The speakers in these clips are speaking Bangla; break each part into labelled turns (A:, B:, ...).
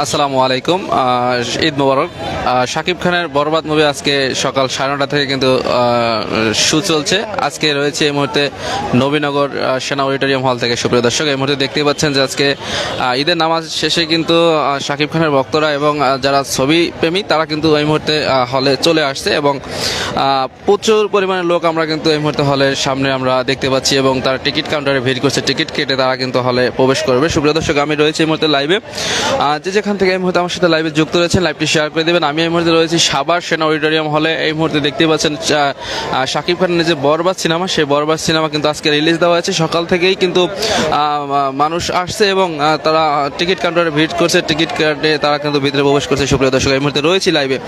A: আসসালামু আলাইকুম আহ, ঈদ মোবারক আহ, শাকিব খানের বরবাদ মুভি আজকে সকাল সাড়ে নটা থেকে কিন্তু শু চলছে। আজকে রয়েছে এই মুহূর্তে নবীনগর সেনা অডিটোরিয়াম হল থেকে। সুপ্রিয় দর্শক, এই মুহূর্তে দেখতেই পাচ্ছেন যে আজকে ঈদের নামাজ শেষে কিন্তু শাকিব খানের ভক্তরা এবং যারা ছবি প্রেমী, তারা কিন্তু এই মুহূর্তে হলে চলে আসছে এবং প্রচুর পরিমাণে লোক আমরা কিন্তু এই মুহূর্তে হলের সামনে আমরা দেখতে পাচ্ছি এবং তারা টিকিট কাউন্টারে ভিড় করছে। টিকিট কেটে তারা কিন্তু হলে প্রবেশ করবে। সুপ্রিয় দর্শক, আমি রয়েছে এই মুহূর্তে লাইভে যে যেখান থেকে এই মুহূর্তে আমার সাথে লাইভে যুক্ত রয়েছেন লাইভটি শেয়ার করে দেবেন। আমি এই মুহূর্তে রয়েছি সাবার সেনা অডিটোরিয়াম হলে। এই মুহূর্তে দেখতে পাচ্ছেন শাকিব খানের যে বরবাদ সিনেমা, সেই বরবাদ সিনেমা কিন্তু আজকে রিলিজ দেওয়া হয়েছে। সকাল থেকেই কিন্তু মানুষ আসছে এবং তারা টিকিট কাউন্টারে ভিড় করছে। টিকিট কাটে তারা কিন্তু ভিতরে প্রবেশ করছে। সুপ্রিয় দর্শক, এই মুহূর্তে রয়েছি লাইভে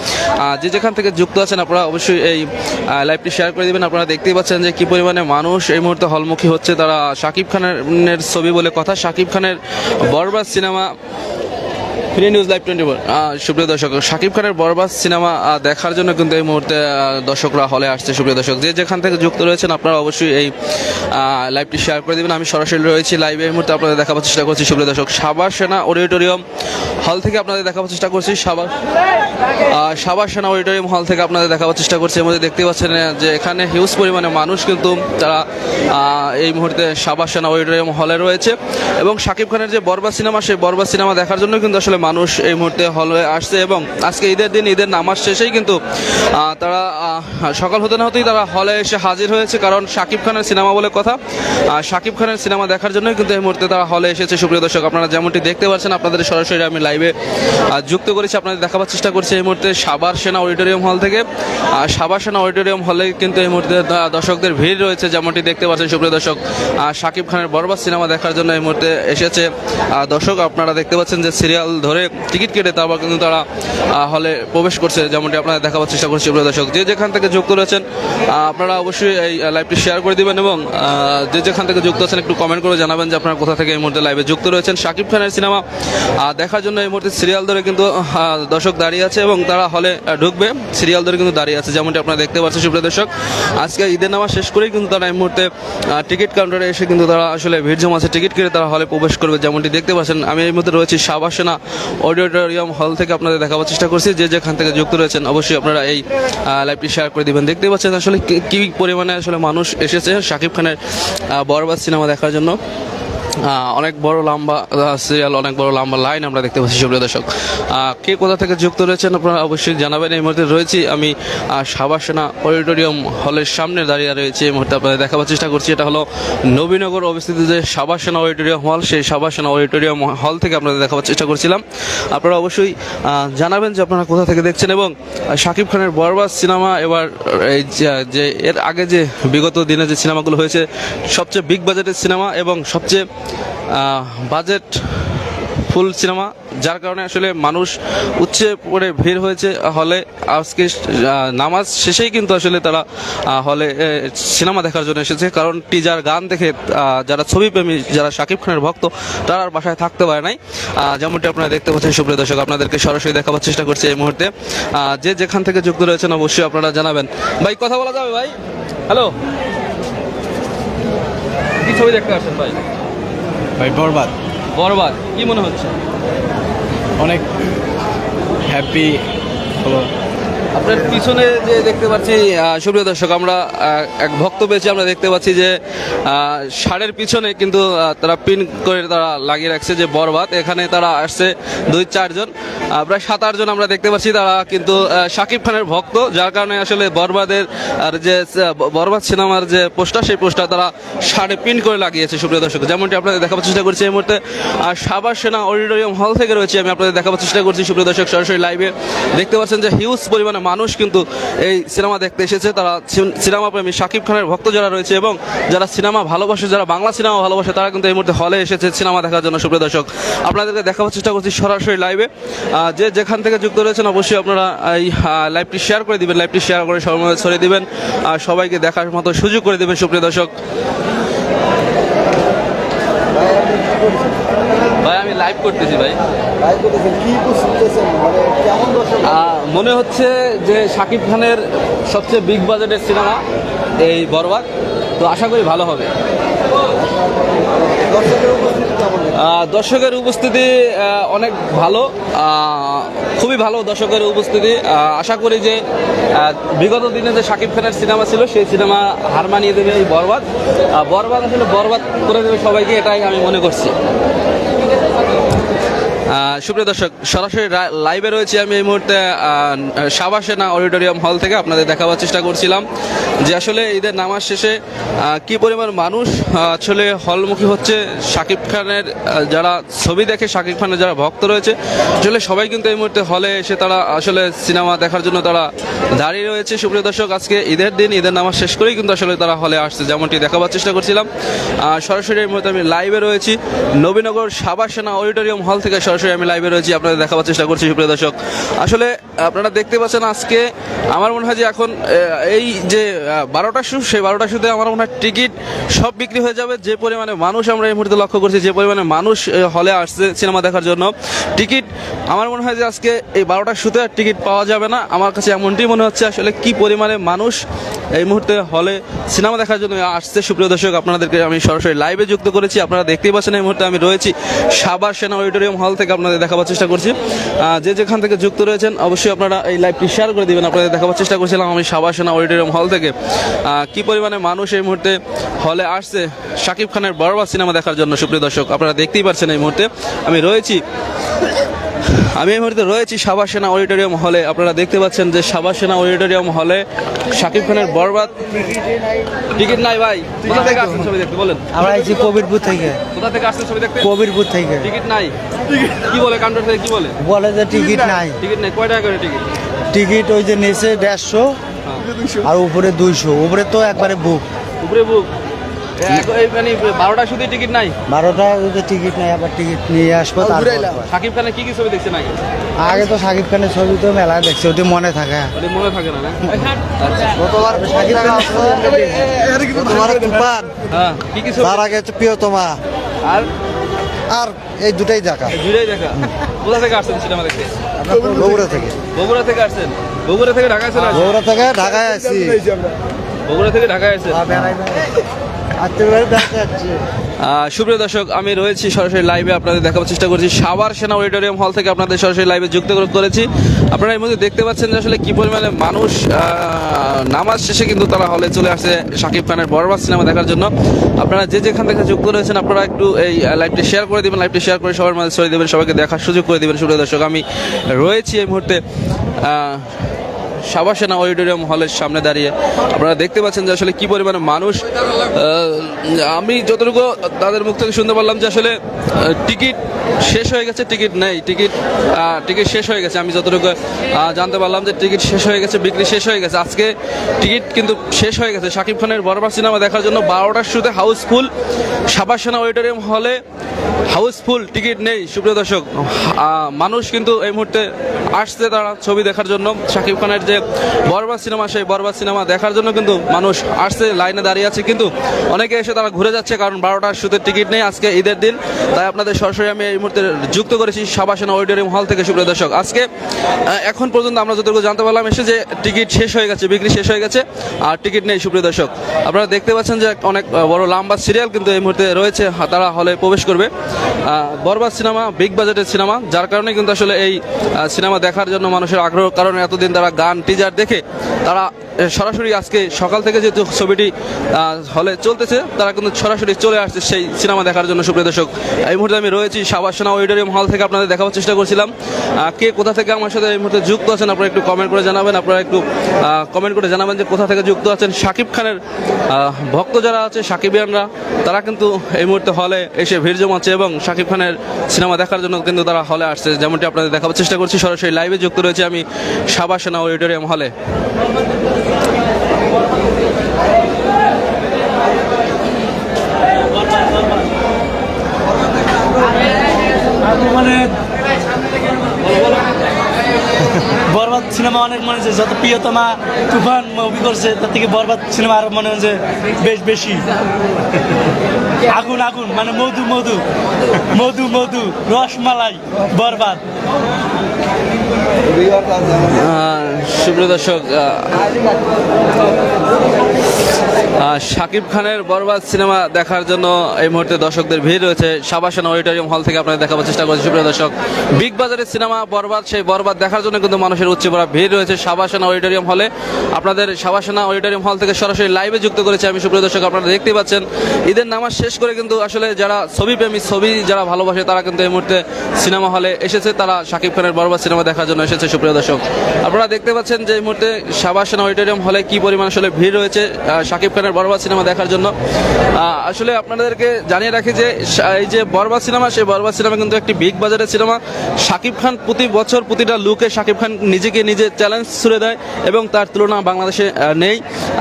A: যে যেখান থেকে যুক্ত আছেন, আপনারা অবশ্যই এই লাইভটি শেয়ার করে দিবেন। আপনারা দেখতেই পাচ্ছেন যে কি পরিমাণে মানুষ এই মুহূর্তে হলমুখী হচ্ছে। তারা শাকিব খানের ছবি বলে কথা। শাকিব খানের Borbaad cinema free news live twenty four সুপ্রিয় দর্শক, শাকিব খানের বরবাদ সিনেমা দেখার জন্য কিন্তু এই মুহূর্তে দর্শকরা হলে আসছে, সুপ্রিয় দর্শক। যে যেখান থেকে যুক্ত রয়েছেন, আপনারা অবশ্যই এই লাইভটি শেয়ার করে দেবেন। আমি সরাসরি রয়েছি লাইভে এই মুহূর্তে আপনাদের দেখাবার চেষ্টা করছি, সুপ্রিয় দর্শক সাবার সেনা অডিটোরিয়াম হল থেকে আপনাদের দেখাবার চেষ্টা করছি সাবার সাবার সেনা অডিটোরিয়াম হল থেকে আপনাদের দেখাবার চেষ্টা করছি। এর মধ্যে দেখতে পাচ্ছেন যে এখানে হিউজ পরিমাণে মানুষ কিন্তু তারা এই মুহূর্তে সাবার সেনা অডিটোরিয়াম হলে রয়েছে। এবং শাকিব খানের যে বরবাদ সিনেমা, সেই বরবাদ সিনেমা দেখার জন্য কিন্তু আসলে মানুষ এই মুহূর্তে হলে আসছে এবং আজকে ঈদের দিন, ঈদের নামাজ শেষেই কিন্তু তারা সকাল হতে না হতেই তারা হলে এসে হাজির হয়েছে। কারণ শাকিব খানের সিনেমা বলে কথা। শাকিব খানের সিনেমা দেখার জন্যই কিন্তু এই মুহূর্তে তারা হলে এসেছে। সুপ্রিয় দর্শক, আপনারা যেমনটি দেখতে পাচ্ছেন, আপনাদের সরাসরি আমি লাইভে যুক্ত করেছি। আপনাদের দেখাবার চেষ্টা করছি এই মুহূর্তে সাবার সেনা অডিটোরিয়াম হল থেকে। আর সাবার সেনা অডিটোরিয়াম হলে কিন্তু এই মুহূর্তে দর্শকদের ভিড় রয়েছে, যেমনটি দেখতে পাচ্ছেন সুপ্রিয় দর্শক। শাকিব খানের বরবাদ সিনেমা দেখার জন্য এই মুহূর্তে এসেছে। দর্শক, আপনারা দেখতে পাচ্ছেন যে সিরিয়াল ধরে টিকিট কেটে তারপর কিন্তু তারা হলে প্রবেশ করছে, যেমনটি আপনারা দেখাবার চেষ্টা করছি সুপ্রিয় দর্শক। যে যেখান থেকে যুক্ত রয়েছেন আপনারা অবশ্যই এই লাইভটি শেয়ার করে দিবেন এবং যে যেখান থেকে যুক্ত আছেন একটু কমেন্ট করে জানাবেন যে আপনারা কোথা থেকে এই মুহূর্তে লাইভে যুক্ত রয়েছেন। শাকিব খানের সিনেমা দেখার জন্য এই মুহূর্তে সিরিয়াল ধরে কিন্তু দর্শক দাঁড়িয়ে আছে এবং তারা হলে ঢুকবে। সিরিয়াল ধরে কিন্তু দাঁড়িয়ে আছে, যেমনটি আপনারা দেখতে পাচ্ছেন, সুপ্রিয় দর্শক। আজকে ঈদের নামাজ শেষ করেই কিন্তু তারা এই মুহূর্তে টিকিট কাউন্টারে এসে কিন্তু তারা আসলে ভিড় জমাচ্ছে। টিকিট কেটে তারা হলে প্রবেশ করবে, যেমনটি দেখতে পাচ্ছেন। আমি এই মুহূর্তে রয়েছি সাবাসেনা অডিটোরিয়াম হল থেকে আপনাদের দেখাবার চেষ্টা করছি। যে যেখান থেকে যুক্ত রয়েছেন, অবশ্যই আপনারা এই লাইভটি শেয়ার করে দেবেন। দেখতে পাচ্ছেন আসলে কি- পরিমাণে আসলে মানুষ এসেছে। শাকিব খানের বরবাদ সিনেমা দেখার জন্য। অনেক বড় লম্বা সিরিয়াল অনেক বড় লম্বা লাইন আমরা দেখতে পাচ্ছি, সুপ্রিয় দর্শক। কে কোথা থেকে যুক্ত রয়েছেন আপনারা অবশ্যই জানাবেন। এই মুহূর্তে রয়েছি আমি সাবাসেনা অডিটোরিয়াম হলের সামনে দাঁড়িয়ে রয়েছি। এই মুহূর্তে আপনাদের দেখাবার চেষ্টা করছি, এটা হলো নবীনগর অবস্থিত যে সাবাসেনা অডিটোরিয়াম হল, সেই সাবাসেনা অডিটোরিয়াম হল থেকে আপনাদের দেখাবার চেষ্টা করছিলাম। আপনারা অবশ্যই জানাবেন যে আপনারা কোথা থেকে দেখছেন এবং শাকিব খানের বরবাদ সিনেমা এবার, এই যে এর আগে যে বিগত দিনে যে সিনেমাগুলো হয়েছে, সবচেয়ে বিগ বাজেটের সিনেমা এবং সবচেয়ে বাজেট ফুল সিনেমা যার কারণে আসলে মানুষ উচ্ছে পড়ে ভিড় হয়েছে হলে আজকে নামাজ শেষেই কিন্তু আসলে তারা হলে সিনেমা দেখার জন্য এসেছে। কারণ টিজার গান দেখে যারা ছবি প্রেমী যারা শাকিব খানের ভক্ত, তারা আর বাসায় থাকতে পারে নাই। যেমনটি আপনারা দেখতে পাচ্ছেন, সুপ্রিয় দর্শক, আপনাদেরকে সরাসরি দেখাবার চেষ্টা করছি এই মুহূর্তে। যে যেখান থেকে যুক্ত রয়েছেন, অবশ্যই আপনারা জানাবেন। ভাই, কথা বলা যাবে ভাই? হ্যালো কি ছবি দেখতে আসছেন ভাই?
B: ভাই বরবাদ।
A: বরবাদ। কি মনে হচ্ছে?
B: অনেক হ্যাপি হলো।
A: আপনার পিছনে যে দেখতে পাচ্ছি সুপ্রিয় দর্শক, আমরা এক ভক্ত পেয়েছি আমরা দেখতে পাচ্ছি যে ষাঁড়ের পিছনে কিন্তু তারা পিন করে তারা লাগিয়ে রাখছে যে বরবাদ। এখানে তারা আসছে দুই চারজন প্রায় সাত আটজন আমরা দেখতে পাচ্ছি। তারা কিন্তু শাকিব খানের ভক্ত, যার কারণে আসলে বরবাদের আর যে বরবাদ সিনেমার যে পোস্টার, সেই পোস্টার তারা ষাঁড়ে পিন করে লাগিয়েছে, সুপ্রিয় দর্শক। যেমনটি আপনাদের দেখাবার চেষ্টা করছি এই মুহূর্তে, আর সাবার সেনা অডিটোরিয়াম হল থেকে রয়েছে, আমি আপনাদের দেখাবার চেষ্টা করছি, সুপ্রিয় দর্শক, সরাসরি লাইভে দেখতে পাচ্ছেন যে হিউজ পরিমাণে মানুষ কিন্তু এই সিনেমা দেখতে এসেছে। তারা সিনেমা প্রেমী শাকিব খানের ভক্ত যারা রয়েছে এবং যারা সিনেমা ভালোবাসে, যারা বাংলা সিনেমা ভালোবাসে, তারা কিন্তু এই মুহূর্তে হলে এসেছে সিনেমা দেখার জন্য। সুপ্রিয় দর্শক, আপনাদেরকে দেখাবার চেষ্টা করছি সরাসরি লাইভে যে যেখান থেকে যুক্ত রয়েছেন, অবশ্যই আপনারা এই লাইভটি শেয়ার করে দিবেন লাইভটি শেয়ার করে ছড়িয়ে দিবেন আর সবাইকে দেখার মতো সুযোগ করে দেবেন, সুপ্রিয় দর্শক। ভাই আমি লাইভ করতেছি ভাই।
C: মানে
A: মনে হচ্ছে যে শাকিব খানের সবচেয়ে বিগ বাজেটের সিনেমা এই বরবাদ। তো আশা করি ভালো হবে।
C: দর্শকের উপস্থিতি
A: অনেক ভালো। খুবই ভালো দর্শকের উপস্থিতি। আশা করি যে বিগত দিনে যে শাকিব খানের সিনেমা ছিল সেই সিনেমা হার মানিয়ে দেবে এই বরবাদ। বরবাদ আসলে বরবাদ করে দেবে সবাইকে এটাই আমি মনে করছি। Gracias. সুপ্রিয় দর্শক, সরাসরি লাইভে রয়েছে আমি এই মুহূর্তে সাবাসেনা অডিটোরিয়াম হল থেকে। আপনাদের দেখাবার চেষ্টা করছিলাম যে আসলে ঈদের নামাজ শেষে কি পরিমাণ মানুষ আসলে হলমুখী হচ্ছে শাকিব খানের যারা ছবি দেখে শাকিব খানের যারা ভক্ত রয়েছে। আসলে সবাই কিন্তু এই মুহূর্তে হলে এসে তারা আসলে সিনেমা দেখার জন্য তারা দাঁড়িয়ে রয়েছে। সুপ্রিয় দর্শক, আজকে ঈদের দিন, ঈদের নামাজ শেষ করেই কিন্তু আসলে তারা হলে আসছে, যেমনটি দেখাবার চেষ্টা করছিলাম। সরাসরি এই মুহূর্তে আমি লাইভে রয়েছি। নবীনগর সাবাসেনা অডিটোরিয়াম হল থেকে সরাসরি আমি লাইভে রয়েছি, আপনাদের দেখাবার চেষ্টা করছি, সুপ্রিয় দর্শক। আসলে, আপনারা দেখতে পাচ্ছেন আজকে আমার মনে হয় যে এখন এই যে বারোটা শু, সেই বারোটা শুতে আমার মনে হয় টিকিট সব বিক্রি হয়ে যাবে। যে পরিমাণে মানুষ আমরা এই মুহূর্তে লক্ষ্য করছি, যে পরিমাণে মানুষ হলে আসছে সিনেমা দেখার জন্য। টিকিট, আমার মনে হয় যে আজকে এই বারোটা শুতে টিকিট পাওয়া যাবে না। আমার কাছে এমনটি মনে হচ্ছে আসলে কি পরিমাণে মানুষ এই মুহূর্তে হলে সিনেমা দেখার জন্য আসছে। সুপ্রিয় দর্শক, আপনাদেরকে আমি সরাসরি লাইভে যুক্ত করেছি। আপনারা দেখতেই পাচ্ছেন এই মুহূর্তে আমি রয়েছি সাবার সেনা অডিটোরিয়াম হল থেকে আপনাদের দেখাবার চেষ্টা করছি। যে যেখান থেকে যুক্ত রয়েছেন, অবশ্যই আপনারা এই লাইভটি শেয়ার করে দিবেন। আপনাদের দেখাবার চেষ্টা করছিলাম আমি সাবার সেনা অডিটোরিয়াম হল থেকে। কি পরিমাণে মানুষ এই মুহূর্তে হলে আসছে? শাকিব খানের বরবাদ সিনেমা দেখার জন্য, সুপ্রিয় দর্শক, আপনারা দেখতেই পাচ্ছেন এই মুহূর্তে আমি রয়েছি। আমি এই মুহূর্তে রয়েছি সাবা সেনা অডিটোরিয়াম হলে। আপনারা দেখতে পাচ্ছেন যে সাবা সেনা অডিটোরিয়াম হলে শাকিব খানের বরবাদ। টিকিট নাই ভাই। কোথা থেকে আসছেন ছবি দেখতে? বলেন।
D: আমরা আইছি কবিরপুর থেকে।
A: কোথা থেকে আসছেন ছবি দেখতে?
D: কবিরপুর থেকে।
A: টিকিট নাই। কি বলে কাউন্টার থেকে কি বলে?
D: বলে যে টিকিট নাই।
A: টিকিট নাই। কয় টাকা করে টিকিট?
D: টিকিট ওই যে নিচে দেড়শো আর উপরে দুইশো। উপরে তো একবারে বুক।
A: উপরে বুক। এই মানে বারোটা শুধু টিকিট নাই?
D: বারোটা টিকিট নাই আবার টিকিট নিয়ে আসব তারপর
A: খানের কি কি ছবি দেখছেন আগে?
D: আগে তো সাকিব খানের ছবি তো মেলায় দেখছি ওটি মনে থাকে।
A: মনে থাকে না না? আচ্ছা।
C: গতবার সাকিব খান তোমার তুফান
A: হ্যাঁ কি কি
C: তার আগে হচ্ছে প্রিয়তমা।
A: আর?
C: আর এই দুটাই দেখা।
A: কোথা থেকে আসছেন সিনেমা দেখতে?
C: বগুড়া থেকে।
A: বগুড়া থেকে আসছেন? বগুড়া থেকে ঢাকায় চলে
C: বগুড়া থেকে ঢাকায় আসছি।
A: বগুড়া থেকে ঢাকায় আসছেন? সুপ্রিয় দর্শক, আমি রয়েছি সরাসরি লাইভে আপনাদের দেখাবার চেষ্টা করছি। সাভার সেনা অডিটোরিয়াম হল থেকে আপনাদের সরাসরি লাইভে যুক্ত করে- করেছি। আপনারা এই মধ্যে দেখতে পাচ্ছেন যে আসলে কি পরিমাণে মানুষ নামাজ শেষে কিন্তু তারা হলে চলে আসছে শাকিব খানের বরবাদ সিনেমা দেখার জন্য। আপনারা যে যেখান থেকে যুক্ত রয়েছেন, আপনারা একটু এই লাইভটি শেয়ার করে দেবেন। লাইভটি শেয়ার করে সবার মাঝে ছড়িয়ে দেবেন, সবাইকে দেখার সুযোগ করে দেবেন। সুপ্রিয় দর্শক, আমি রয়েছি এই মুহূর্তে। আহ, সাবা অডিটোরিয়াম হলের সামনে দাঁড়িয়ে আপনারা দেখতে পাচ্ছেন যে আসলে কি পরিমাণে মানুষ আমি যতটুকু তাদের মুখ থেকে শুনতে পারলাম যে আসলে টিকিট শেষ হয়ে গেছে টিকিট নেই টিকিট টিকিট শেষ হয়ে গেছে। আমি যতটুকু জানতে পারলাম যে টিকিট শেষ হয়ে গেছে বিক্রি শেষ হয়ে গেছে। আজকে টিকিট কিন্তু শেষ হয়ে গেছে। শাকিব খানের বরবার সিনেমা দেখার জন্য বারোটার শুরুতে হাউসফুল সাবা সেনা অডিটোরিয়াম হলে হাউসফুল টিকিট নেই, সুপ্রিয় দর্শক। মানুষ কিন্তু এই মুহূর্তে আসছে তারা ছবি দেখার জন্য। শাকিব খানের যে বরবাদ সিনেমা, সেই বরবাদ সিনেমা দেখার জন্য কিন্তু মানুষ আসছে, লাইনে দাঁড়িয়ে আছে। কিন্তু অনেকে এসে তারা ঘুরে যাচ্ছে, কারণ বারোটার শুতে টিকিট নেই আজকে ঈদের দিন। তাই আপনাদের সরাসরি আমি এই মুহূর্তে যুক্ত করেছি সাবাসেনা অডিটোরিয়াম হল থেকে, সুপ্রিয় দর্শক। আজকে এখন পর্যন্ত আমরা যতটুকু জানতে পারলাম, এসে যে টিকিট শেষ হয়ে গেছে, বিক্রি শেষ হয়ে গেছে, আর টিকিট নেই, সুপ্রিয় দর্শক। আপনারা দেখতে পাচ্ছেন যে অনেক বড় লম্বা সিরিয়াল কিন্তু এই মুহূর্তে রয়েছে, তারা হলে প্রবেশ করবে। বরবাদ সিনেমা বিগ বাজেটের সিনেমা, যার কারণে কিন্তু আসলে এই সিনেমা দেখার জন্য মানুষের আগ্রহ, কারণে এতদিন তারা গান টিজার দেখে তারা সরাসরি আজকে সকাল থেকে যেহেতু ছবিটি হলে চলতেছে, তারা কিন্তু সরাসরি চলে আসছে সেই সিনেমা দেখার জন্য। সুপ্রিয় দর্শক, এই মুহূর্তে আমি রয়েছি সাবাসনা অডিটোরিয়াম হল থেকে, আপনাদের দেখাবার চেষ্টা করছিলাম। কে কোথা থেকে আমার সাথে এই মুহূর্তে যুক্ত আছেন, আপনারা একটু কমেন্ট করে জানাবেন, আপনারা একটু কমেন্ট করে জানাবেন যে কোথা থেকে যুক্ত আছেন। শাকিব খানের ভক্ত যারা আছে সাকিবিয়ানরা তারা কিন্তু এই মুহূর্তে হলে এসে ভিড় জমাচ্ছে এবং শাকিব খানের সিনেমা দেখার জন্য কিন্তু তারা হলে আসছে। যেমনটি আপনাদের দেখাবার চেষ্টা করছি, সরাসরি লাইভে যুক্ত রয়েছে আমি সাবা সেনা অডিটোরিয়াম হলে।
D: বরবাদ সিনেমা অনেক মনে হচ্ছে, যত প্রিয়তমা তুফান মুভি করছে, তার থেকে বরবাদ সিনেমা আরও মনে হচ্ছে বেশ বেশি। আগুন আগুন মানে মধু মধু মধু মধু, রসমালাই, বরবাদ।
A: সুপ্রিয় দর্শক শাকিব খানের বরবাদ সিনেমা দেখার জন্য এই মুহূর্তে দর্শকদের ভিড় রয়েছে। সাবাসান অডিটোরিয়াম হল থেকে আপনাদের দেখাবার চেষ্টা করছি। সুপ্রিয় দর্শক, বিগ বাজারের সিনেমা বরবাদ, সেই বরবাদ দেখার জন্য কিন্তু মানুষের উচ্চ পড়া ভিড় রয়েছে সাবাসানা অডিটোরিয়াম হলে। আপনাদের সাবাসানা অডিটোরিয়াম হল থেকে সরাসরি লাইভে যুক্ত করেছে আমি। সুপ্রিয় দর্শক, আপনারা দেখতেই পাচ্ছেন, ঈদের নামাজ শেষ করে কিন্তু আসলে যারা ছবি প্রেমী, ছবি যারা ভালোবাসে, তারা কিন্তু এই মুহূর্তে সিনেমা হলে এসেছে। তারা শাকিব খানের বরবাদ সিনেমা দেখার জন্য এসেছে, সুপ্রিয় দর্শক। আপনারা দেখতে পাচ্ছেন যে এই মুহূর্তে সাবাসানা অডিটোরিয়াম হলে কি পরিমাণ আসলে ভিড় রয়েছে শাকিব খানের বরবাদ সিনেমা দেখার জন্য। আসলে আপনাদেরকে জানিয়ে রাখি যে এই যে বরবাদ সিনেমা, সেই বরবাদ সিনেমা কিন্তু একটি বিগ বাজারের সিনেমা। শাকিব খান প্রতি বছর প্রতিটা লুকে শাকিব খান নিজেকে নিজে চ্যালেঞ্জ ছুড়ে দেয় এবং তার তুলনা বাংলাদেশে নেই।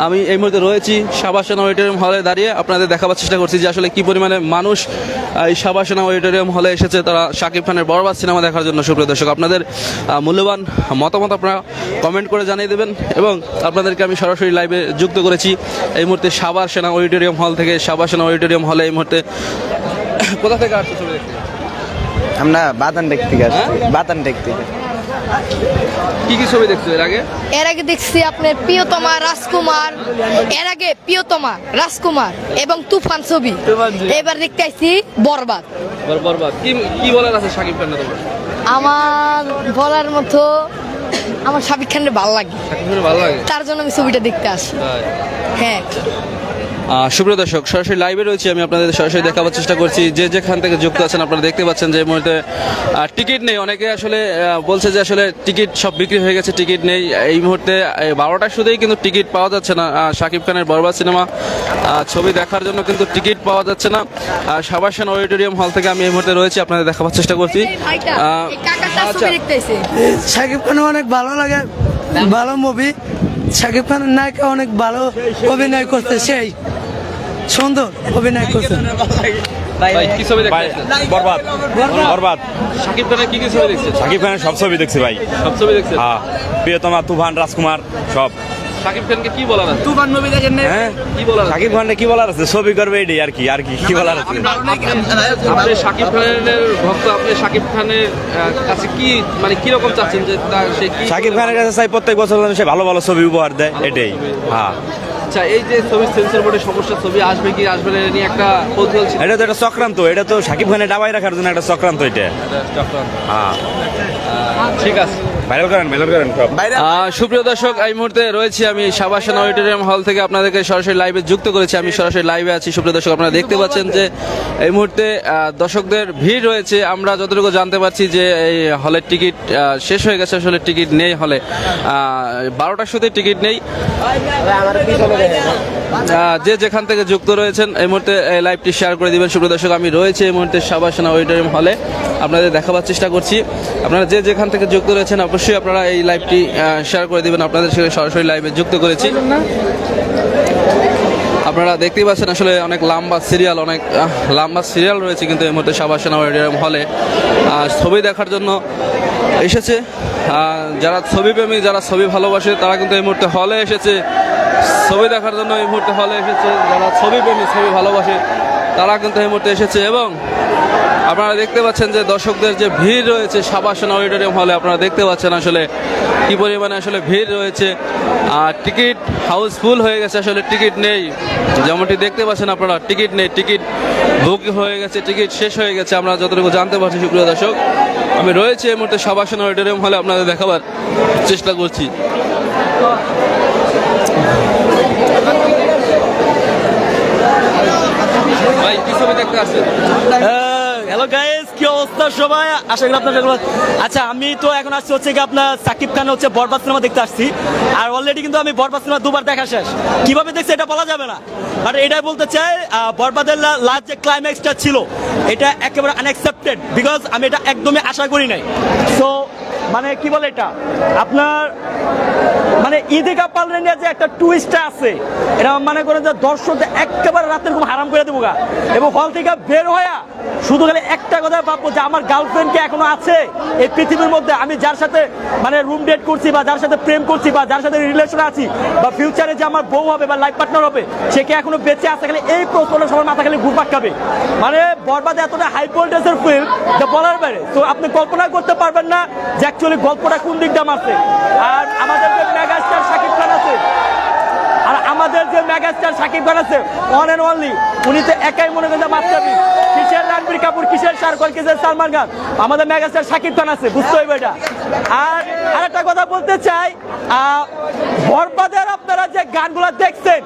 A: আমি এই মুহূর্তে রয়েছি সাবাসনা অডিটোরিয়াম হলে দাঁড়িয়ে আপনাদের দেখাবার চেষ্টা করছি যে আসলে কি পরিমাণে মানুষ এই সাবাসনা অডিটোরিয়াম হলে এসেছে তারা শাকিব খানের বরবাদ সিনেমা দেখার জন্য, সুপ্রিয় দর্শক। আপনাদের আহ, মূল্যবান মতামত আপনারা কমেন্ট করে জানিয়ে দেবেন এবং আপনাদেরকে আমি সরাসরি লাইভে যুক্ত করেছি। এই মুহূর্তে সাবার সেনা অডিটোরিয়াম হল থেকে সাবার সেনা অডিটোরিয়াম হলে এই মুহূর্তে কোথা থেকে আসছে ছবি দেখতে?
E: আমরা বাতান দেখতে গেছি
A: হ্যাঁ?
E: বাতান দেখতে
A: কি কি ছবি দেখছ এর আগে?
F: এর আগে দেখছি আপনার প্রিয়তমা রাজকুমার এর আগে প্রিয়তমা রাজকুমার এবং তুফান ছবি। এবার দেখতে আসছি বরবাদ।
A: বর- বরবাদ। কি কি বলার আছে শাকিব খানের তোমার?
F: আমার বলার মতো আমার সাবিক খানের ভালো লাগে।
A: ভালো লাগে?
F: তার জন্য আমি ছবিটা দেখতে আসি। হ্যাঁ।
A: সুপ্রিয় দর্শক সরাসরি লাইভে রয়েছি। আমি আপনাদের সরাসরি দেখাবার চেষ্টা করছি। যে যেখান থেকে যুক্ত আছেন আপনারা দেখতে পাচ্ছেন যে এই মুহূর্তে টিকিট নেই। অনেকে আসলে বলছে যে আসলে টিকিট সব বিক্রি হয়ে গেছে টিকিট নেই। এই মুহূর্তে বারোটার শুধুই কিন্তু টিকিট পাওয়া যাচ্ছে না। শাকিব খানের বরবাদ সিনেমা ছবি দেখার জন্য কিন্তু টিকিট পাওয়া যাচ্ছে না। আর সাবাসান অডিটোরিয়াম হল থেকে আমি এই মুহূর্তে রয়েছি আপনাদের দেখাবার চেষ্টা করছি। আচ্ছা।
F: ছবি দেখতে এসে
D: শাকিব খান অনেক ভালো লাগে। ভালো মুভি শাকিব খানের নায়িকা অনেক ভালো অভিনয় করতে সেই। সুন্দর অভিনয় করছে
A: ভাই কি ছবি
G: বরবাদ। বরবাদ।
A: শাকিব খানের কি কি ছবি দেখছেন?
G: সাকিব খানের সব ছবি দেখছি ভাই।
A: সব ছবি দেখছেন?
G: হ্যাঁ প্রিয়তমা তুফান রাজকুমার সব।
A: শাকিব খানকে কি বলার আছে?
E: তুফান মুভি দেখেন না
G: হ্যাঁ?
A: কি বলার
G: সাকিব কি বলার আছে? ছবি করবে এটাই আর কি আর কি কি বলার আছে?
A: আপনি শাকিব খানের ভক্ত আপনি শাকিব খানের কাছে কি মানে কি রকম চাচ্ছেন যে তার সে কি
G: সাকিব খানের কাছে চাই প্রত্যেক বছর সে ভালো ভালো ছবি উপহার দেয় এটাই। হ্যাঁ।
A: আচ্ছা এই যে ছবি সেন্সর বোর্ডে সমস্যা ছবি আসবে কি আসবে না এটা নিয়ে একটা কৌতূহল
G: এটা তো একটা চক্রান্ত এটা তো সাকিব খানের ডাবাই রাখার জন্য একটা চক্রান্ত এটা। হ্যাঁ।
A: ঠিক আছে।
G: ভাইরাল করেন ভাইরাল করেন
A: সুপ্রিয় দর্শক এই মুহূর্তে রয়েছি আমি সাবাসান অডিটোরিয়াম হল থেকে আপনাদেরকে সরাসরি লাইভে যুক্ত করেছি। আমি সরাসরি লাইভে আছি। সুপ্রিয় দর্শক আপনারা দেখতে পাচ্ছেন যে এই মুহূর্তে দর্শকদের ভিড় রয়েছে। আমরা যতটুকু জানতে পারছি যে এই হলের টিকিট শেষ হয়ে গেছে। আসলে টিকিট নেই হলে। বারোটার শুধু টিকিট নেই। যে যেখান থেকে যুক্ত রয়েছেন এই মুহূর্তে এই লাইভটি শেয়ার করে দিবেন। সুপ্রিয় দর্শক আমি রয়েছে এই মুহূর্তে সাবাসনা অডিটোরিয়াম হলে। আপনাদের দেখাবার চেষ্টা করছি। আপনারা যে যেখান থেকে যুক্ত রয়েছেন, অবশ্যই আপনারা এই লাইভটি শেয়ার করে দিবেন। আপনাদের সঙ্গে সরাসরি লাইভে যুক্ত করেছি। আপনারা দেখতেই পাচ্ছেন আসলে অনেক লম্বা সিরিয়াল অনেক লম্বা সিরিয়াল রয়েছে কিন্তু এই মুহূর্তে সাবাসনা অডিটোরিয়াম হলে ছবি দেখার জন্য এসেছে। যারা ছবি প্রেমী যারা ছবি ভালোবাসে, তারা কিন্তু এই মুহূর্তে হলে এসেছে। ছবি দেখার জন্য এই মুহূর্তে হলে এসেছে। যারা ছবি প্রেমী ছবি ভালোবাসে, তারা কিন্তু এই মুহূর্তে এসেছে। এবং আপনারা দেখতে পাচ্ছেন যে দর্শকদের যে ভিড় রয়েছে সাবাসন অডিটোরিয়াম হলে আপনারা দেখতে পাচ্ছেন আসলে কি পরিমাণে আসলে ভিড় রয়েছে। আর টিকিট হাউসফুল হয়ে গেছে, আসলে টিকিট নেই। যেমনটি দেখতে পাচ্ছেন আপনারা, টিকিট নেই, টিকিট বুক হয়ে গেছে, টিকিট শেষ হয়ে গেছে। আমরা যতটুকু জানতে পারছি, সুপ্রিয় দর্শক, আমি রয়েছে এই মুহূর্তে সাবাসন অডিটোরিয়াম হলে আপনাদের দেখাবার চেষ্টা করছি। ভাই, কি ছবি দেখতে আসছেন?
H: হ্যালো গাইস কি অবস্থা সবাই? আশা করি আপনার আচ্ছা আমি তো এখন আসছি হচ্ছে কি আপনার সাকিব খান হচ্ছে বরবাদ সিনেমা দেখতে আসছি। আর অলরেডি কিন্তু আমি বরবাদ সিনেমা দুবার দেখা শেষ। কীভাবে দেখছি এটা বলা যাবে না। বাট এটাই বলতে চাই বরবাদের লাস্ট যে ক্লাইম্যাক্সটা ছিল, এটা একেবারে আনএক্সেপ্টেড বিকজ আমি এটা একদমই আশা করি নাই। সো মানে কি বলে এটা? আপনার মানে ঈদে কাপাল রেঞ্জের যে একটা টুইস্ট আছে এটা মনে করেন যে দর্শকদের একেবারে রাতের ঘুম হারাম করে দেবো গা। এবং হল থেকে বের হয়ে শুধু খালি একটা একটা কথা ভাববো যে আমার গার্লফ্রেন্ড কি এখনও আছে? এই পৃথিবীর মধ্যে আমি যার সাথে মানে রুম ডেট করছি বা যার সাথে প্রেম করছি বা যার সাথে রিলেশন আছি বা ফিউচারে যে আমার বউ হবে বা লাইফ পার্টনার হবে, সে কি এখনও বেঁচে আছে? খালি এই প্রশ্নটা সবার মাথা খালি ঘুরপাক খাবে। মানে বরবাদ এতটা হাই ভোল্টেজের ফিল্ম যা বলার বাইরে। তো আপনি কল্পনা করতে পারবেন না যে অ্যাকচুয়ালি গল্পটা কোন দিকটা মারছে। আর আমাদের মেগাস্টার শাকিব খান আছে আর আমাদের যে মেগাস্টার সাকিব খান আছে ওয়ান এন্ড অনলি উনি তো একাই মনে করেন মাস্টারপিস। কিসের রণবীর কাপুর, কিসের শাহরুখ কিসের সালমান খান? আমাদের মেগাস্টার সাকিব খান আছে, বুঝতে হইবে এটা। আর আরেকটা কথা বলতে চাই বরবাদের আপনারা যে গানগুলো দেখছেন,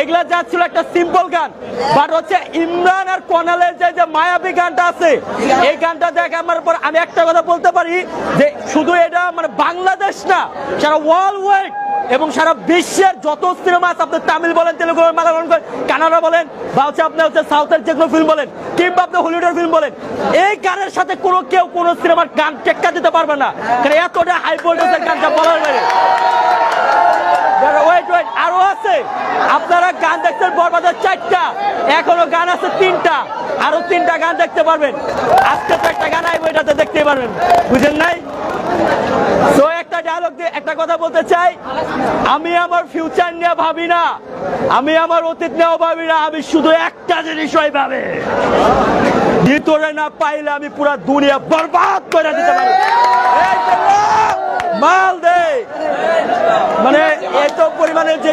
H: এগুলা যা ছিল একটা সিম্পল গান বাট হচ্ছে ইমরান আর কনালের যে যে মায়াবী গানটা আছে, এই গানটা দেখে আমার পর আমি একটা কথা বলতে পারি, যে শুধু এটা মানে বাংলাদেশ না সারা ওয়ার্ল্ড ওয়াইড এবং সারা বিশ্বের যত সিনেমা আছে, আপনি তামিল বলেন, তেলুগু বলেন বলেন, কানাডা বলেন, বা হচ্ছে আপনি হচ্ছে সাউথের যেগুলো ফিল্ম বলেন, কিংবা আপনি হলিউডের ফিল্ম বলেন, এই গানের সাথে কোনো কেউ কোনো সিনেমার গান টেক্কা দিতে পারবে না। কারণ এতটা হাই ভোল্টেজের গানটা বলার বাইরে। ওয়েট ওয়েট আরও আছে। আপনারা গান দেখছেন বরবাদের চারটা। এখনও গান আছে তিনটা। আরও তিনটা গান দেখতে পারবেন। আজকে তো একটা গান আইবো, এটাতে দেখতে পারবেন। বুঝেন নাই? একটা কথা বলতে চাই। আমি আমার ফিউচার নিয়ে ভাবি না। আমি আমার অতীত নিয়েও ভাবি না। আমি শুধু একটা জিনিস জিনিসই ভাবে। ভিতরে না পাইলে আমি পুরা দুনিয়া বরবাদ করে দিতে পারি মাল দে মানে এত পরিমাণের যে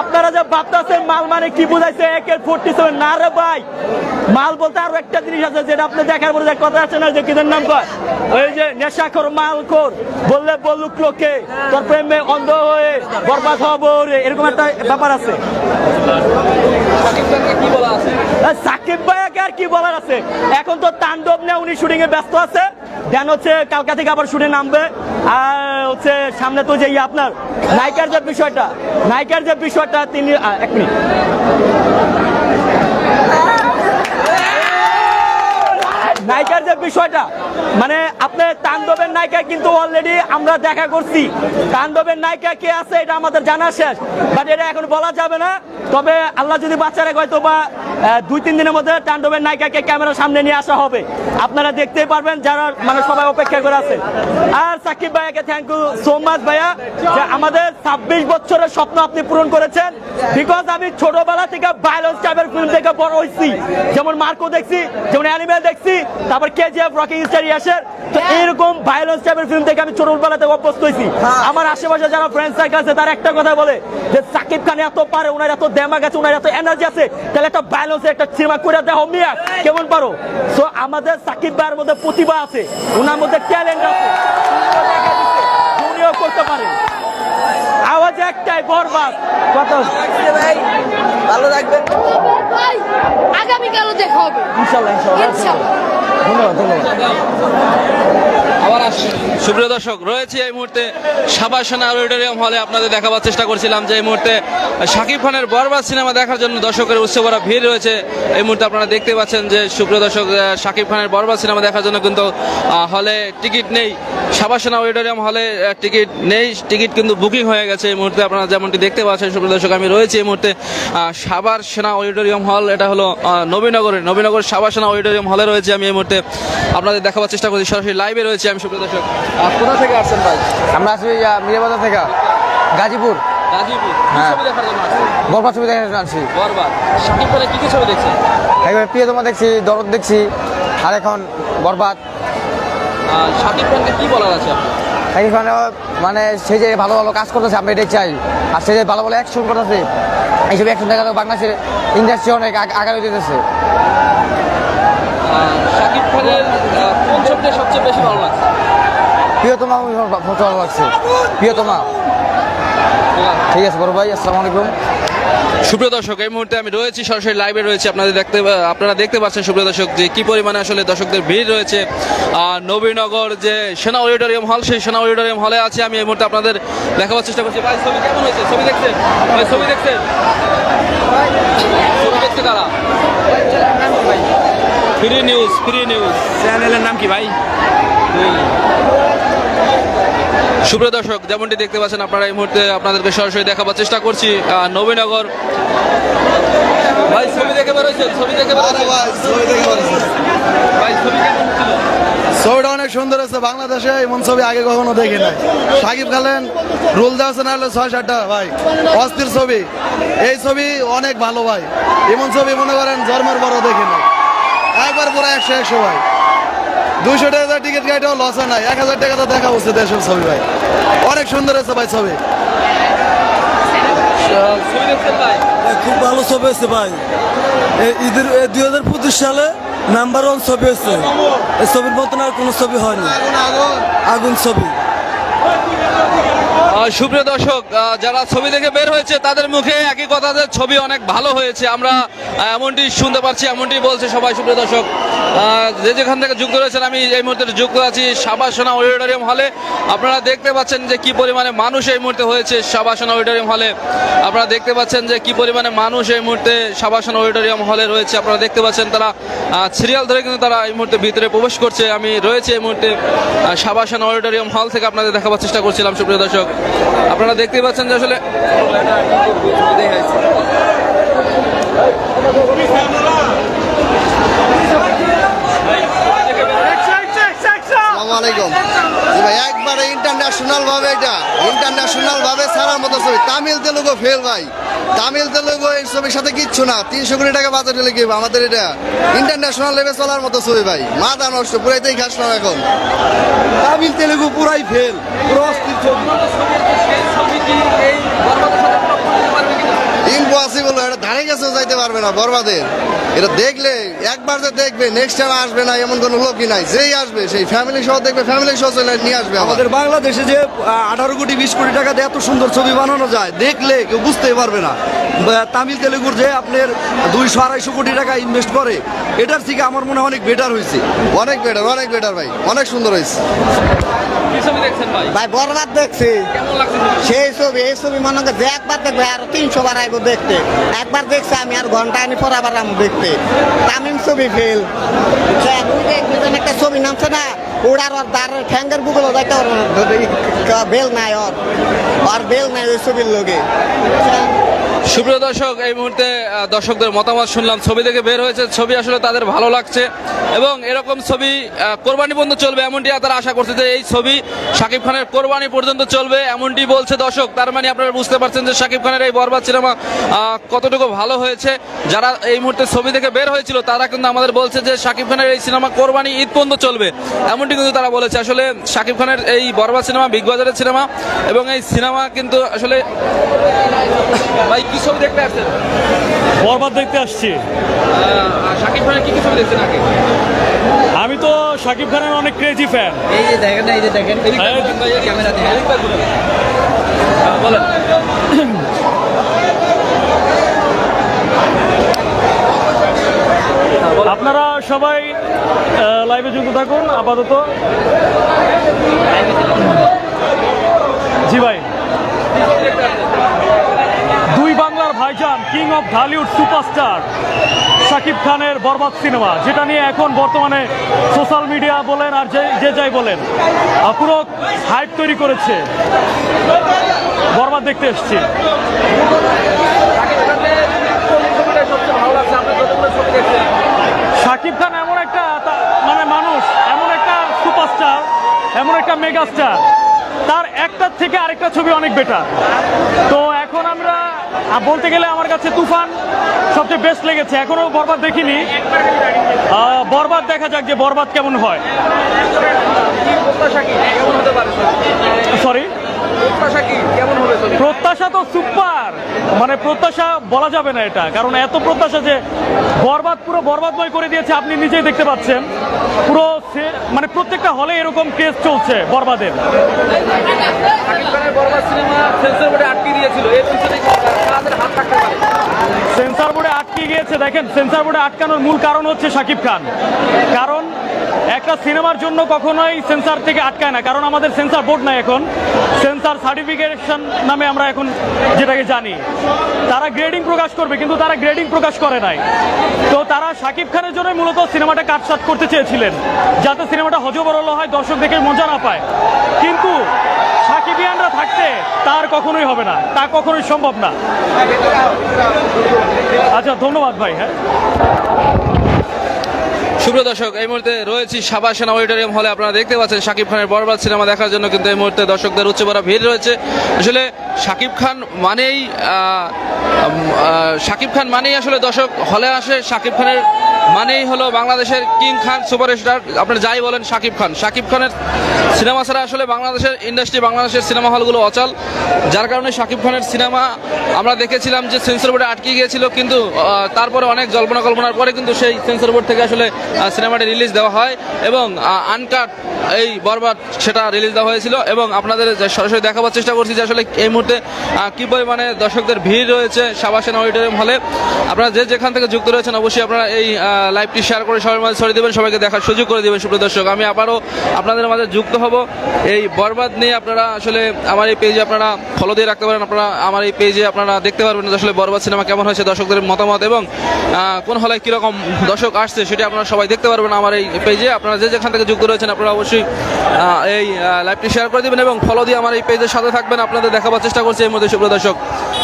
H: আপনারা যে ভাবতেছেন মাল মানে কি বুঝাইছে? একের ফোরটি সেভেন না রে ভাই, মাল বলতে আরও একটা জিনিস আছে যেটা আপনি দেখার পরে কথা আছে না, যে কিদের নাম কয়? ওই যে মাল খোর বললে বলুক লোকে, তোর প্রেমে অন্ধ হয়ে বরবাদ হব এরকম একটা ব্যাপার আছে। সাকিব ভাইয়াকে আর কি বলার আছে? এখন তো তাণ্ডব নিয়ে উনি শুটিং এ ব্যস্ত আছে। দেন হচ্ছে কালকা থেকে আবার শুটে নামবে। আর হচ্ছে সামনে তো যে ইয়ে আপনার, নায়িকার যে বিষয়টা, নায়িকার যে বিষয়টা, তিনি এক মিনিট। নায়িকার যে বিষয়টা মানে আপনার তাণ্ডবের নায়িকা কিন্তু অলরেডি আমরা দেখা করছি। তাণ্ডবের নায়িকা কে আছে এটা আমাদের জানা শেষ বাট এটা এখন বলা যাবে না। তবে আল্লাহ যদি বাচ্চারা হয়তো বা দুই, তিন দিনের মধ্যে তাণ্ডবের নায়িকাকে ক্যামেরার সামনে নিয়ে আসা হবে। আপনারা দেখতেই পারবেন যারা মানে সবাই অপেক্ষা করে আছেন আর সাকিব ভাইয়াকে থ্যাংক ইউ সো মাচ ভাইয়া, যে আমাদের ছাব্বিশ বছরের স্বপ্ন আপনি পূরণ করেছেন। বিকজ আমি ছোটবেলা থেকে ভাইলেন্স টাইপের ফিল্ম থেকে বড় হয়েছি যেমন মার্কো দেখছি, যেমন অ্যানিমেল দেখছি, তারপর কেজিএফ রকিং স্টার ইয়াসের তো এইরকম ভাইলেন্স টাইপের ফিল্ম থেকে আমি ছোটবেলা থেকে অভ্যস্ত হয়েছি আমার আশেপাশে যারা ফ্রেন্ড সার্কেল আছে, তারা একটা কথা বলে যে সাকিব খান এত পারে ওনার এত দেমাগ আছে ওনার এত এনার্জি আছে, তাহলে একটা ভাইলেন্সের একটা সিনেমা করে দেখো মিয়া কেমন পারো? সো আমাদের সাকিব ভাইয়ের মধ্যে প্রতিভা আছে ওনার মধ্যে ট্যালেন্ট আছে উনিও করতে পারে। আওয়াজ একটাই বরবাদ। কথা
E: ভালো থাকবেন।
F: আগামীকালও দেখা হবে।
H: ইনশাল্লাহ। ধন্যবাদ ধন্যবাদ।
A: সুপ্রিয় দর্শক, রয়েছে এই মুহূর্তে সাবাসনা অডিটোরিয়াম হলে আপনাদের দেখাবার চেষ্টা করছিলাম যে এই মুহূর্তে শাকিব খানের বরবাদ সিনেমা দেখার জন্য দর্শকের উৎসব ভরা ভিড় রয়েছে। এই মুহূর্তে আপনারা দেখতে পাচ্ছেন যে সুপ্রিয় দর্শক শাকিব খানের বরবাদ সিনেমা দেখার জন্য কিন্তু হলে টিকিট নেই। সাবাসনা অডিটোরিয়াম হলে টিকিট নেই। টিকিট কিন্তু বুকিং হয়ে গেছে এই মুহূর্তে আপনারা যেমনটি দেখতে পাচ্ছেন, সুপ্রিয় দর্শক, আমি রয়েছি এই মুহূর্তে সাবার সেনা অডিটোরিয়াম হল। এটা হলো নবীনগরের, নবীনগর সাবার সেনা অডিটোরিয়াম হলে রয়েছে। আমি এই মুহূর্তে আপনাদের দেখাবার চেষ্টা করছি। সরাসরি লাইভে রয়েছে আমি সুপ্রিয় দর্শক। কোথা থেকে আসছেন ভাই?
E: আমরা আসি মিরাবাজার থেকে। গাজীপুর।
A: গাজীপুর।
E: হ্যাঁ।
A: ছবি দেখার জন্য আসছেন?
E: বরবাদ ছবি দেখে আনছি
A: বরবাদ। শাকিব খানের কি কি ছবি দেখছেন?
E: একবার প্রিয়তমা দেখছি দরদ দেখছি আর এখন বরবাদ।
A: আহ, শাকিব খানকে কি বলার আছে আপনার?
E: এখানে মানে সে যে ভালো ভালো কাজ করতেছে আমরা এটাই চাই। আর সে যে ভালো ভালো অ্যাকশন করতেছে এইসব অ্যাকশন দেখা বাংলাদেশের ইন্ডাস্ট্রি অনেক আগ- আগামী দিতেছে।
A: আহ, শাকিব খানের আহ, সবচেয়ে বেশি ভালো লাগছে।
E: প্রিয়তমা আমার ভালো ভালো লাগছে। প্রিয়তমা। ঠিক আছে বড় ভাই আসসালামু আলাইকুম।
A: সুপ্রিয় দর্শক এই মুহূর্তে আমি রয়েছি সরাসরি লাইভে রয়েছে। আপনাদের দেখতে আপনারা দেখতে পাচ্ছেন সুপ্রিয় দর্শক যে কি পরিমাণে আসলে দর্শকদের ভিড় রয়েছে। আর নবীনগর যে সেনা অডিটোরিয়াম হল সেই সেনা অডিটোরিয়াম হলে আছে আমি। এই মুহূর্তে আপনাদের দেখাবার চেষ্টা করছি। ভাই ছবি কেমন হয়েছে? ছবি দেখছেন? ভাই ছবি দেখছেন? ছবি দেখছে কারা? ফ্রি নিউজ ফ্রি নিউজ
G: চ্যানেলের নাম কি ভাই?
A: সুপ্রিয় দর্শক যেমনটি দেখতে পাচ্ছেন আপনারা এই মুহূর্তে আপনাদেরকে সরাসরি দেখাবার চেষ্টা করছি নবীনগর। ভাই ছবি দেখে বেরোয়েছেন ছবি দেখে বেরোয়েছেন
C: ছবিটা অনেক সুন্দর হয়েছে বাংলাদেশে এমন ছবি আগে কখনো দেখি নাই। সাকিব খালেন রুল দেওয়া না হলে ছয় সাতটা ভাই। অস্থির ছবি। এই ছবি অনেক ভালো ভাই। এমন ছবি মনে করেন জন্মের বড় দেখি নাই। একবার পুরো একশো একশো ভাই। দুইশো টাকা টিকিট গাড়িটাও লস হয় নাই। এক হাজার টাকা তো দেখা উচিত এসব ছবি ভাই। অনেক সুন্দর হয়েছে ভাই ছবি।
I: খুব ভালো ছবি হয়েছে ভাই। ঈদের দুই হাজার পঁচিশ সালে নাম্বার ওয়ান ছবি হয়েছে। এই ছবির মতন আর কোনো ছবি হয়নি। আগুন ছবি।
A: সুপ্রিয় দর্শক যারা ছবি দেখে বের হয়েছে, তাদের মুখে একই কথা ছবি অনেক ভালো হয়েছে। আমরা এমনটি শুনতে পাচ্ছি, এমনটি বলছে সবাই, সুপ্রিয় দর্শক। যে যেখান থেকে যুক্ত রয়েছেন, আমি এই মুহূর্তে যুক্ত আছি সাবাসনা অডিটোরিয়াম হলে। আপনারা দেখতে পাচ্ছেন যে কি পরিমাণে মানুষ এই মুহূর্তে হয়েছে সাবাসনা অডিটোরিয়াম হলে। আপনারা দেখতে পাচ্ছেন যে কি পরিমাণে মানুষ এই মুহূর্তে সাবাসনা অডিটোরিয়াম হলে রয়েছে। আপনারা দেখতে পাচ্ছেন তারা সিরিয়াল ধরে কিন্তু তারা এই মুহূর্তে ভিতরে প্রবেশ করছে। আমি রয়েছে এই মুহূর্তে সাবাসনা অডিটোরিয়াম হল থেকে আপনাদের দেখাবার চেষ্টা করছিলাম, সুপ্রিয় দর্শক। আপনারা দেখতেই পাচ্ছেন যে আসলে
C: আসসালামু আলাইকুম। জি ভাই একবারে ইন্টারন্যাশনাল ভাবে এটা। ইন্টারন্যাশনাল ভাবে ছাড়ার মতো ছবি। তামিল তেলুগু ফেল ভাই। তামিল তেলুগু এই ছবির সাথে কিচ্ছু না। তিনশো কোটি টাকা বাজারে লেগে আমাদের এটা ইন্টারন্যাশনাল লেভে চলার মতো ছবি ভাই। মাথা নষ্ট পুরাইতেই খাস না এখন। তামিল তেলুগু পুরাই ফেল পুরো অস্থির ছবি। ইম্পসিবল এটা ধারে গেছেও যাইতে পারবে না বরবাদের। এটা দেখলে একবার যে দেখবে নেক্সট টাইম আসবে না এমন কোনো লোকই নাই। যেই আসবে সেই ফ্যামিলি সহ দেখবে ফ্যামিলি সহ চলে নিয়ে আসবে আমাদের
I: বাংলাদেশে যে আঠারো কোটি বিশ কোটি টাকা দিয়ে এত সুন্দর ছবি বানানো যায় দেখলে কেউ বুঝতেই পারবে না। তামিল তেলেগুর যে আপনার দুইশো আড়াইশো কোটি টাকা ইনভেস্ট করে এটার থেকে আমার মনে হয় অনেক বেটার হয়েছে
C: অনেক বেটার অনেক বেটার ভাই অনেক সুন্দর হয়েছে
A: কি ভাই
J: বরবাদ দেখছি? সেই ছবি এই ছবি মনে করেন যে একবার দেখবে আর তিনশো বার আইব দেখতে একবার দেখছি আমি আর ঘণ্টা আনি পর আবার আমি দেখতে তামিম ছবি ফেল একটা ছবি নামছে না ওড়ার ওর দার ঠ্যাঙ্গের বুগল যাইতে ওর বেল নাই ওর আর বেল নাই ওই ছবির লোকে
A: সুপ্রিয় দর্শক, এই মুহূর্তে দর্শকদের মতামত শুনলাম। ছবি দেখে বের হয়েছে। ছবি আসলে তাদের ভালো লাগছে এবং এরকম ছবি কোরবানি পর্যন্ত চলবে এমনটি তারা আশা করছে যে এই ছবি শাকিব খানের কোরবানি পর্যন্ত চলবে এমনটি বলছে দর্শক। তার মানে আপনারা বুঝতে পারছেন যে শাকিব খানের এই বরবাদ সিনেমা কতটুকু ভালো হয়েছে। যারা এই মুহূর্তে ছবি থেকে বের হয়েছিল, তারা কিন্তু আমাদের বলছে যে শাকিব খানের এই সিনেমা কোরবানি ঈদ পর্যন্ত চলবে। এমনটি কিন্তু তারা বলেছে। আসলে শাকিব খানের এই বরবাদ সিনেমা, বিগ বাজারের সিনেমা এবং এই সিনেমা কিন্তু আসলে ভাই কি ছবি দেখতে আসছেন?
K: বরবাদ দেখতে আসছি।
A: শাকিব খানের কি কি ছবি দেখছেন আগে?
K: আমি তো শাকিব খানের অনেক ক্রেজি ফ্যান
J: এই যে দেখেন এই যে দেখেন ক্যামেরা
A: বলেন।
K: আপনারা সবাই লাইভে যুক্ত থাকুন আপাতত। জি ভাই দুই বাংলার ভাইজান king of Dhallywood superstar Shakib খানের বরবাদ সিনেমা, যেটা নিয়ে এখন বর্তমানে সোশ্যাল মিডিয়া বলেন আর যে যে যাই বলেন পুরো হাইপ তৈরি করেছে। বরবাদ দেখতে এসছি। শাকিব খান এমন একটা মানে মানুষ, এমন একটা সুপারস্টার এমন একটা মেগাস্টার তার একটার থেকে আরেকটা ছবি অনেক বেটার তো এখন আমরা আহ, বলতে গেলে আমার কাছে তুফান সবচেয়ে বেস্ট লেগেছে। এখনও বরবাদ দেখিনি। বরবাদ দেখা যাক যে বরবাদ কেমন হয়। সরি প্রত্যাশা তো সুপার মানে প্রত্যাশা বলা যাবে না এটা। কারণ এত প্রত্যাশা যে বরবাদ পুরো বরবাদময় করে দিয়েছে আপনি নিজেই দেখতে পাচ্ছেন। পুরো মানে প্রত্যেকটা হলে এরকম কেস চলছে বরবাদের।
A: সেন্সর বোর্ডে আটকে
K: গিয়েছে, দেখেন, সেন্সার বোর্ডে আটকানোর মূল কারণ হচ্ছে শাকিব খান। কারণ একটা সিনেমার জন্য কখনোই সেন্সার থেকে আটকায় না, কারণ আমাদের সেন্সার বোর্ড নাই এখন। সেন্সার সার্টিফিকেশন নামে আমরা এখন যেটাকে জানি। তারা গ্রেডিং প্রকাশ করবে, কিন্তু তারা গ্রেডিং প্রকাশ করে নাই। তো তারা শাকিব খানের জন্য মূলত সিনেমাটা কাটসাট করতে চেয়েছিলেন, যাতে সিনেমাটা হজবরল হয় দর্শক দেখে মজা না পায়। কিন্তু তার কখনোই হবে না, তা কখনোই সম্ভব না। আচ্ছা ধন্যবাদ ভাই হ্যাঁ।
A: সুপ্রিয় দর্শক, এই মুহূর্তে রয়েছি সাবা সেনা অডিটোরিয়াম হলে। আপনারা দেখতে পাচ্ছেন শাকিব খানের বরবাদ সিনেমা দেখার জন্য কিন্তু এই মুহূর্তে দর্শকদের উচ্চ বড় ভিড় রয়েছে। আসলে শাকিব খান মানেই শাকিব খান মানেই আসলে দর্শক হলে আসে শাকিব খানের মানেই হলো বাংলাদেশের কিং খান সুপারস্টার। আপনি যাই বলেন, শাকিব খান। শাকিব খানের সিনেমা ছাড়া আসলে বাংলাদেশের ইন্ডাস্ট্রি বাংলাদেশের সিনেমা হলগুলো অচল। যার কারণে শাকিব খানের সিনেমা আমরা দেখেছিলাম যে সেন্সর বোর্ডে আটকে গিয়েছিল, কিন্তু তারপরে অনেক জল্পনা কল্পনার পরে কিন্তু সেই সেন্সর বোর্ড থেকে আসলে সিনেমাটি রিলিজ দেওয়া হয় এবং আনকাট এই বরবাদ সেটা রিলিজ দেওয়া হয়েছিল এবং আপনাদের সরাসরি দেখাবার চেষ্টা করছি যে আসলে এই মুহূর্তে কী পরিমাণে দর্শকদের ভিড় রয়েছে সাবাসেন অডিটোরিয়াম হলে আপনারা যে যেখান থেকে যুক্ত রয়েছেন, অবশ্যই আপনারা এই লাইভটি শেয়ার করে সবার মাঝে ছড়িয়ে দেবেন, সবাইকে দেখার সুযোগ করে দেবেন, সুপ্রিয় দর্শক। আমি আবারও আপনাদের মাঝে যুক্ত হব। এই বরবাদ নিয়ে আপনারা আসলে আমার এই পেজে আপনারা ফলো দিয়ে রাখতে পারেন। আপনারা আমার এই পেজে আপনারা দেখতে পারবেন আসলে বরবাদ সিনেমা কেমন হয়েছে, দর্শকদের মতামত এবং কোন হলে কীরকম দর্শক আসছে সেটা আপনারা সবাই দেখতে পারবেন আমার এই পেজে আপনারা যে যেখান থেকে যুক্ত রয়েছেন, আপনারা অবশ্যই এই লাইভটি শেয়ার করে দেবেন এবং ফলো দিয়ে আমার এই পেজের সাথে থাকবেন। আপনাদের দেখাবার চেষ্টা করছি এই মুহূর্তে, সুপ্রিয় দর্শক।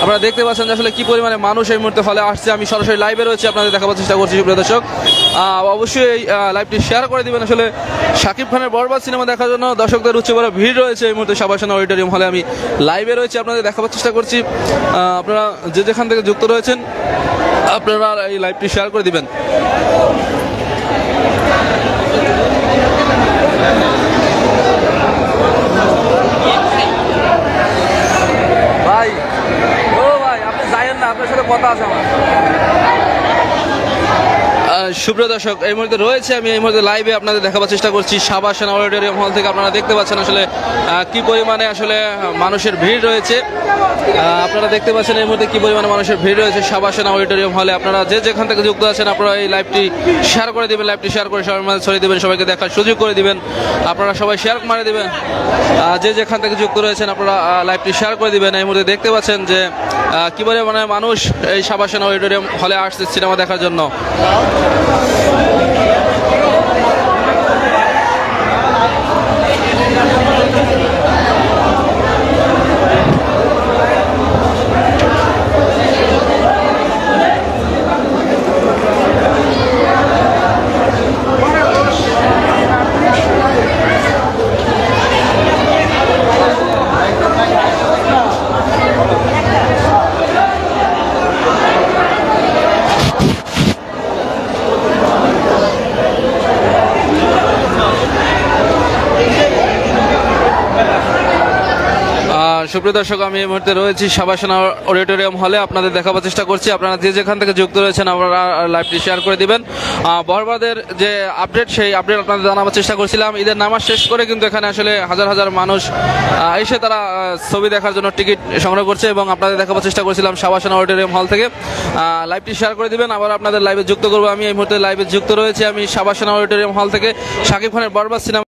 A: আপনারা দেখতে পাচ্ছেন যে আসলে কি পরিমাণে মানুষ এই মুহূর্তে ফলে আসছে। আমি সরাসরি লাইভে রয়েছে, আপনাদের দেখাবার চেষ্টা করছি, সুপ্রিয় দর্শক অবশ্যই এই লাইভটি শেয়ার করে দিবেন। আসলে শাকিব খানের বরবাদ সিনেমা দেখার জন্য দর্শকদের উচ্চ বড় ভিড় রয়েছে এই মুহূর্তে সাবাসন অডিটোরিয়াম হলে। আমি লাইভে রয়েছি, আপনাদের দেখাবার চেষ্টা করছি। আপনারা যে যেখান থেকে যুক্ত রয়েছেন, আপনারা এই লাইভটি শেয়ার করে দিবেন ভাই ও ভাই আপনি যাইয়েন না আপনার সাথে কথা আছে আমার সুপ্রিয় দর্শক, এই মুহূর্তে রয়েছে আমি এই মুহূর্তে লাইভে আপনাদের দেখাবার চেষ্টা করছি সাবা সেনা অডিটোরিয়াম হল থেকে। আপনারা দেখতে পাচ্ছেন আসলে কি পরিমাণে আসলে মানুষের ভিড় রয়েছে। আপনারা দেখতে পাচ্ছেন এই মুহূর্তে কি পরিমাণে মানুষের ভিড় রয়েছে সাবা সেনা অডিটোরিয়াম হলে আপনারা যে যেখান থেকে যুক্ত আছেন, আপনারা এই লাইভটি শেয়ার করে দিবেন লাইভটি শেয়ার করে সবার মাঝে ছড়িয়ে দিবেন, সবাইকে দেখার সুযোগ করে দিবেন। আপনারা সবাই শেয়ার মারে দেবেন। যে যেখান থেকে যুক্ত রয়েছেন, আপনারা লাইভটি শেয়ার করে দিবেন। এই মুহূর্তে দেখতে পাচ্ছেন যে কি পরিমাণে মানুষ এই সাবা সেনা অডিটোরিয়াম হলে আসছে সিনেমা দেখার জন্য। সুপ্রিয় দর্শক, আমি এই মুহূর্তে রয়েছি সাবাসনা অডিটোরিয়াম হলে। আপনাদের দেখাবার চেষ্টা করছি। আপনারা যে যেখান থেকে যুক্ত রয়েছেন, আপনারা লাইভটি শেয়ার করে দিবেন। বরবাদের যে আপডেট, সেই আপডেট আপনাদের জানাবার চেষ্টা করছিলাম। ঈদের নামাজ শেষ করে কিন্তু এখানে আসলে হাজার হাজার মানুষ এসে তারা ছবি দেখার জন্য টিকিট সংগ্রহ করছে এবং আপনাদের দেখাবার চেষ্টা করছিলাম সাবাসনা অডিটোরিয়াম হল থেকে। লাইভটি শেয়ার করে দিবেন। আবার আপনাদের লাইভে যুক্ত করব। আমি এই মুহূর্তে লাইভে যুক্ত রয়েছে আমি সাবাসনা অডিটোরিয়াম হল থেকে। শাকিব খানের বরবাদ সিনেমা